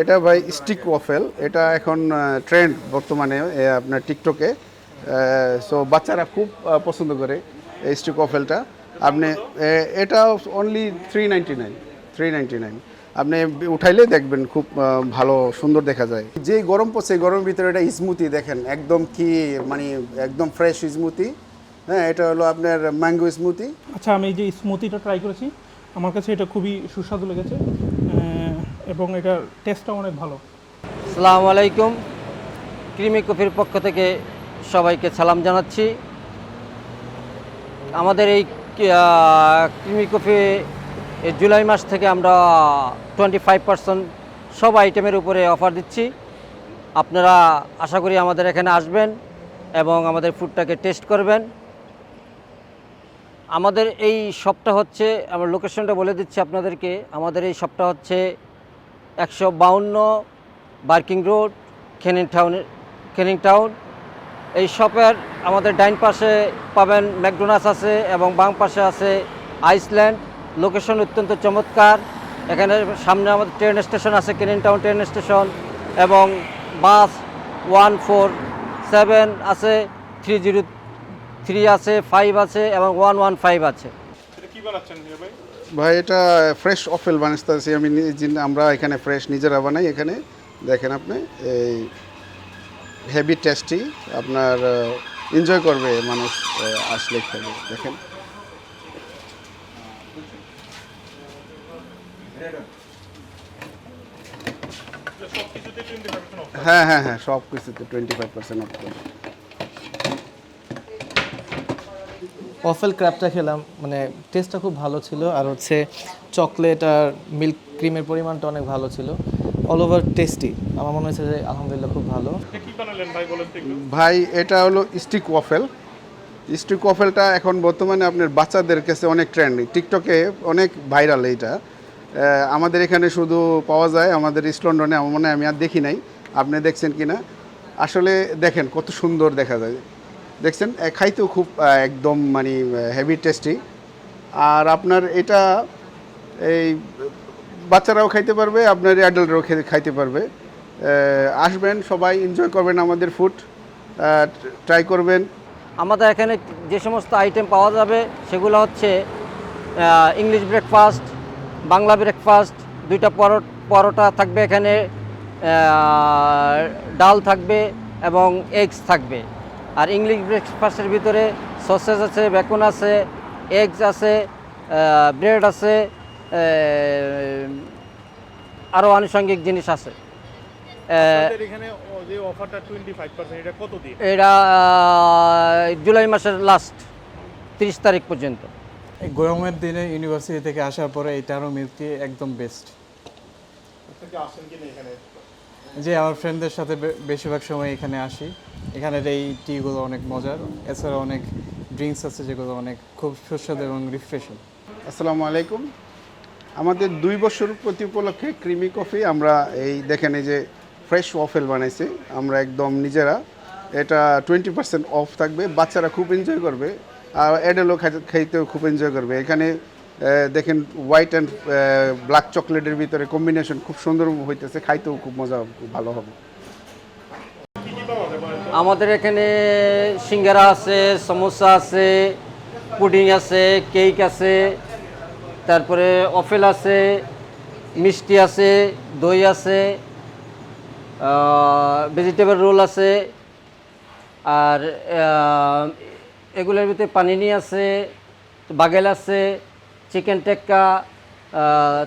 এটা ভাই stick waffle. এটা এখন ট্রেন্ড বর্তমানে আপনার টিকটকে। সো বাচ্চারা খুব পছন্দ করে এই স্টিক ওয়াফেলটা। আপনি এটা only three ninety nine three nine আপনি উঠাইলে দেখবেন খুব ভালো, সুন্দর দেখা যায়। যে গরম পড়ছে গরমের ভিতরে এটা স্মুতি দেখেন। একদম কি মানে একদম ফ্রেশ স্মুতি হ্যাঁ এটা হলো আপনার ম্যাঙ্গো স্মুতি আচ্ছা আমি এই যে স্মুথিটা ট্রাই করেছি, আমার কাছে এটা খুবই সুস্বাদু লেগেছে। এবং এটার টেস্টটা অনেক ভালো। আসসালামু আলাইকুম। ক্রিমি কফির পক্ষ থেকে সবাইকে সালাম জানাচ্ছি। আমাদের এই ক্রিমি কফি জুলাই মাস থেকে আমরা টোয়েন্টি ফাইভ পার্সেন্ট সব আইটেমের উপরে অফার দিচ্ছি। আপনারা আশা করি আমাদের এখানে আসবেন এবং আমাদের ফুডটাকে টেস্ট করবেন। আমাদের এই শপটা হচ্ছে, আমার লোকেশনটা বলে দিচ্ছি আপনাদেরকে। আমাদের এই শপটা হচ্ছে একশো বাউন্ন বার্কিং রোড, কেনিং টাউনের কেনিং টাউন। এই শপের আমাদের ডাইন পাশে পাবেন ম্যাকডোনাস আছে এবং বাম পাশে আছে আইসল্যান্ড। লোকেশন অত্যন্ত চমৎকার। এখানে সামনে আমাদের ট্রেন স্টেশন আছে, কেনিং টাউন ট্রেন স্টেশন এবং বাস ওয়ান ফোর সেভেন আছে, থ্রি জিরো থ্রি আছে, ফাইভ আছে এবং ওয়ান ওয়ান ফাইভ আছে। ভাই, এটা ফ্রেশ অফেল বানাইতেছি আমি আমরা এখানে ফ্রেশ নিজেরা বানাই এখানে। দেখেন আপনি, এই হেভি টেস্টি আপনার এনজয় করবে মানুষ আসলে খেলে। দেখেন। হ্যাঁ হ্যাঁ হ্যাঁ সব কিছুতে twenty five percent off waffle ক্র্যাবটা খেলাম মানে টেস্টটা খুব ভালো ছিল। আর হচ্ছে চকলেট আর মিল্ক ক্রিমের পরিমাণটা অনেক ভালো ছিল। অল ওভার টেস্টি আমার মনে হয়েছে যে আলহামদুলিল্লাহ খুব ভালো। ভাই এটা হলো স্টিক ওয়াফেল স্টিক ওয়াফেলটা এখন বর্তমানে আপনার বাচ্চাদের কাছে অনেক ট্রেন্ড টিকটকে অনেক ভাইরাল এইটা। আমাদের এখানে শুধু পাওয়া যায় আমাদের ইস্ট লন্ডনে আমার মনে হয় আমি আর দেখি নাই। আপনি দেখছেন কি না আসলে দেখেন কত সুন্দর দেখা যায়। দেখছেন খাইতেও খুব একদম মানে হেভি টেস্টি আর আপনার এটা, এই, বাচ্চারাও খাইতে পারবে, আপনার অ্যাডাল্টরাও খাইতে পারবে। আসবেন, সবাই এনজয় করবেন আমাদের ফুড ট্রাই করবেন। আমাদের এখানে যে সমস্ত আইটেম পাওয়া যাবে, সেগুলো হচ্ছে ইংলিশ ব্রেকফাস্ট বাংলা ব্রেকফাস্ট দুইটা পরো- পরোটা থাকবে এখানে ডাল থাকবে এবং এগস থাকবে। আর ইংলিশ ব্রেকফাস্টের ভিতরে সসেজ আছে বেকন আছে এগস আছে ব্রেড আছে আরও আনুষঙ্গিক জিনিস আছে। এখানে এটা জুলাই মাসের লাস্ট তিরিশ তারিখ পর্যন্ত। এই গরমের দিনে ইউনিভার্সিটি থেকে আসার পরে এই টারো মিল্কটি একদম বেস্ট যে আমার ফ্রেন্ডদের সাথে বেশিরভাগ সময় এখানে আসি। এখানের এই টিগুলো অনেক মজার। এছাড়া অনেক ড্রিঙ্কস আছে যেগুলো অনেক খুব সুস্বাদু এবং রিফ্রেশিং আসসালামু আলাইকুম। আমাদের দুই বছর প্রতি উপলক্ষে ক্রিমি কফি আমরা এই দেখেন এই যে ফ্রেশ ওয়াফেল বানাইছি। আমরা একদম নিজেরা। এটা টোয়েন্টি পার্সেন্ট অফ থাকবে। বাচ্চারা খুব এনজয় করবে। আর অ্যাডেলও খাইতেও খুব এনজয় করবে। এখানে দেখেন হোয়াইট অ্যান্ড ব্ল্যাক চকলেটের ভিতরে কম্বিনেশন খুব সুন্দর হইতেছে, খাইতেও খুব মজা ভালো হবে। আমাদের এখানে সিঙ্গারা আছে, সমোসা আছে, পুডিং আছে, কেক আছে, তারপরে অফেল আছে, মিষ্টি আছে, দই আছে ভেজিটেবল রোল আছে, আর এগুলোর ভিতরে পানিনি আছে, বাগেল আছে চিকেন টেক্কা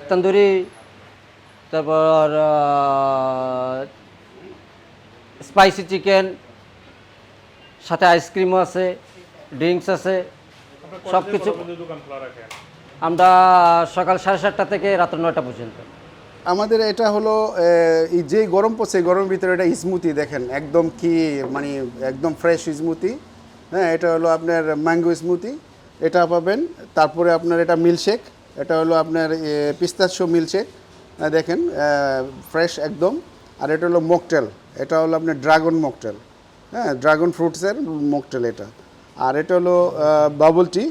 তন্দুরি তারপর স্পাইসি চিকেন সাথে আইসক্রিমও আছে ড্রিঙ্কস আছে সব কিছু আমরা সকাল সাড়ে সাতটা থেকে রাত নয়টা পর্যন্ত। আমাদের এটা হলো যে গরম পড়ছে গরমের ভিতরে এটা স্মুতি দেখেন একদম কি মানে একদম ফ্রেশ স্মুতি হ্যাঁ এটা হলো আপনার ম্যাঙ্গো স্মুতি এটা পাবেন। তারপরে আপনার এটা মিল্কশেক। এটা হলো আপনার পিস্তাশো মিল্কশেক। দেখেন ফ্রেশ একদম। আর এটা হলো মকটেল। এটা হলো আপনার ড্রাগন মকটেল। হ্যাঁ ড্রাগন ফ্রুটসের মকটেল এটা। আর এটা হলো বাবল টি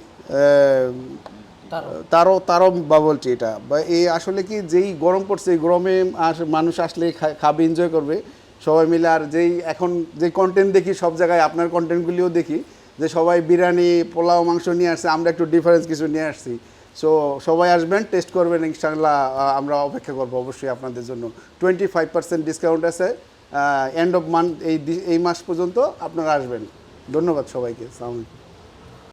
তারও। তারও বাবল টি এটা। বা এই আসলে কি যেই গরম পড়ছে এই গরমে আস মানুষ আসলে খাবে এনজয় করবে। সবাই মিলে আর যেই এখন যে কন্টেন্ট দেখি সব জায়গায় আপনার কন্টেন্টগুলিও দেখি। যে সবাই বিরিয়ানি, পোলাও, মাংস নিয়ে আসছে, আমরা একটু ডিফারেন্স কিছু নিয়ে আসছি। সো সবাই আসবেন টেস্ট করবেন, ইনশাআল্লাহ আমরা অপেক্ষা করব অবশ্যই আপনাদের জন্য। টোয়েন্টি ফাইভ পার্সেন্ট ডিসকাউন্ট আছে এন্ড অফ মান্থ এই এই মাস পর্যন্ত আপনারা আসবেন। ধন্যবাদ সবাইকে, সালামালাইকুম।